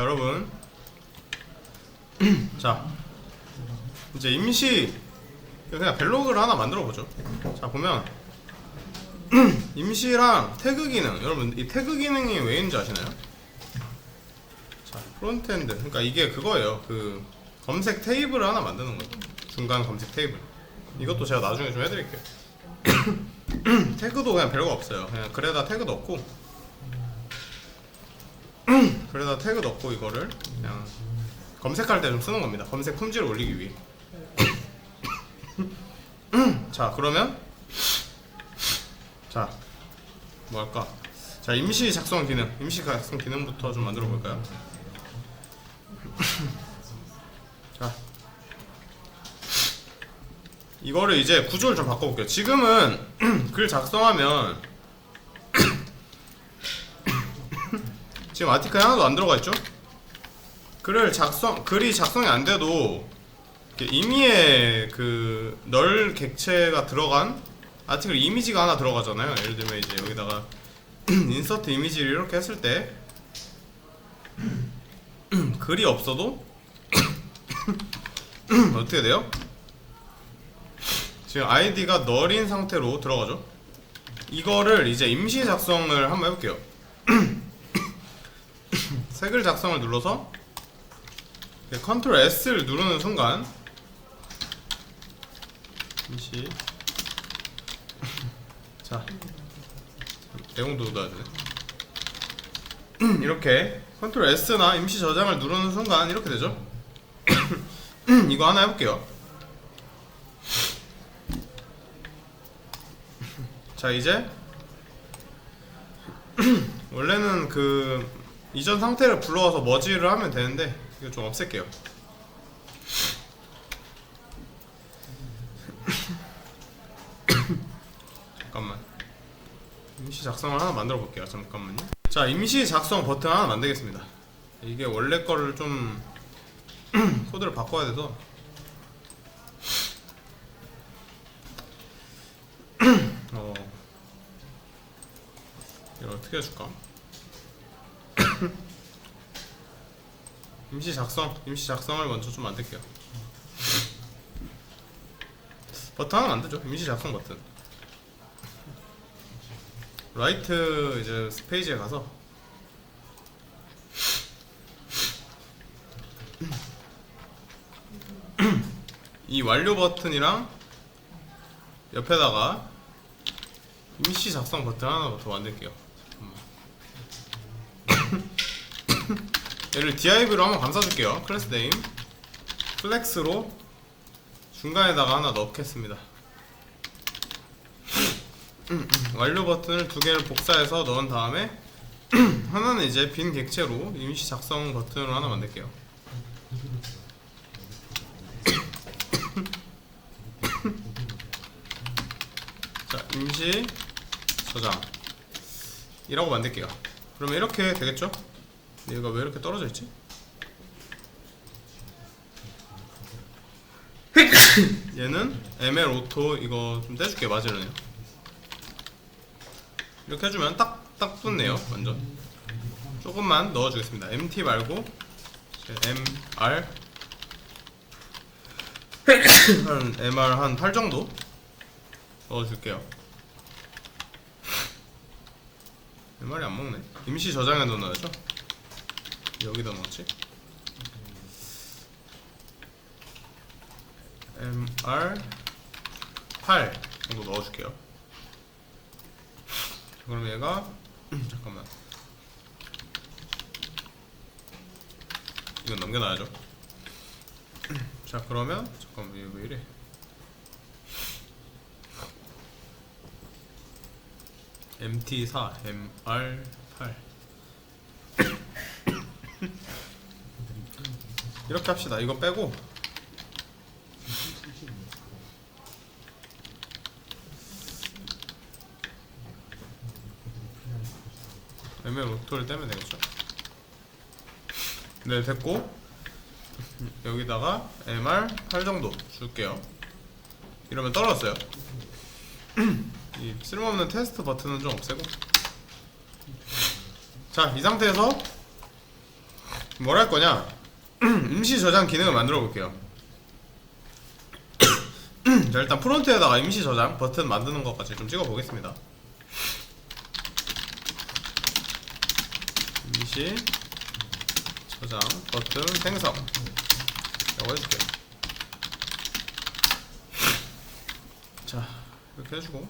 자 여러분. 자 이제 임시 그냥 벨로그를 하나 만들어 보죠. 자 보면 임시랑 태그 기능. 여러분 이 태그 기능이 왜 있는지 아시나요? 자 프론트엔드. 그러니까 이게 그거예요. 그 검색 테이블을 하나 만드는 거예요 중간 검색 테이블. 이것도 제가 나중에 좀 해드릴게요. 태그도 그냥 별거 없어요. 그냥 글에다 태그 넣고 그래다 태그 넣고 이거를 그냥 검색할 때 좀 쓰는 겁니다. 검색 품질을 올리기 위해. 자 그러면 자 뭐 할까? 자 임시 작성 기능, 임시 작성 기능부터 좀 만들어 볼까요? 자 이거를 이제 구조를 좀 바꿔 볼게요. 지금은 글 작성하면 지금 아티클 하나도 안 들어가 있죠? 글을 작성 글이 작성이 안 돼도 이렇게 임의의 그 널 객체가 들어간 아티클 이미지가 하나 들어가잖아요. 예를 들면 이제 여기다가 인서트 이미지를 이렇게 했을 때 글이 없어도 어떻게 돼요? 지금 아이디가 널인 상태로 들어가죠. 이거를 이제 임시 작성을 한번 해볼게요. 색을 작성을 눌러서 컨트롤 S를 누르는 순간 임시. 자 내용도 넣어야 되네. 이렇게 컨트롤 S나 임시 저장을 누르는 순간 이렇게 되죠? 이거 하나 해볼게요. 자 이제 원래는 그 이전 상태를 불러와서 머지를 하면 되는데 이거 좀 없앨게요. 잠깐만. 임시 작성을 하나 만들어 볼게요. 잠깐만요. 자 임시 작성 버튼 하나 만들겠습니다. 이게 원래 거를 좀 코드를 바꿔야 돼서. 어. 이거 어떻게 해줄까? 임시 작성, 임시 작성을 먼저 좀 만들게요. 버튼 하나 만들죠. 임시 작성 버튼. 라이트 이제 페이지에 가서 이 완료 버튼이랑 옆에다가 임시 작성 버튼 하나 더 만들게요. 얘를 div로 한번 감싸줄게요. 클래스 네임 플렉스로 중간에다가 하나 넣겠습니다. 완료 버튼을 두 개를 복사해서 넣은 다음에 하나는 이제 빈 객체로 임시 작성 버튼으로 하나 만들게요. 자, 임시 저장 이라고 만들게요. 그러면 이렇게 되겠죠? 얘가 왜 이렇게 떨어져 있지? 얘는 ML 오토 이거 좀 떼줄게 맞으려네요. 이렇게 해주면 딱 딱 붙네요 완전. 조금만 넣어주겠습니다. MT 말고 MR 한 MR 한 8 정도 넣어줄게요. MR이 안 먹네. 임시 저장해 넣어야죠. 여기다 넣지? MR 8 정도 넣어줄게요. 그럼 얘가 잠깐만. 이건 넘겨놔야죠. 자 그러면 잠깐만 얘 왜 이래? MT4 MR8 이렇게 합시다. 이거 빼고 ML 오토를 떼면 되겠죠. 네, 됐고 여기다가 MR 8 정도 줄게요. 이러면 떨어졌어요. 이 쓸모없는 테스트 버튼은 좀 없애고 자, 이 상태에서 뭘 할 거냐? 임시 저장 기능을 만들어 볼게요. 자, 일단 프론트에다가 임시 저장 버튼 만드는 것까지 좀 찍어 보겠습니다. 임시 저장 버튼 생성. 이거 해줄게요. 자, 이렇게 해주고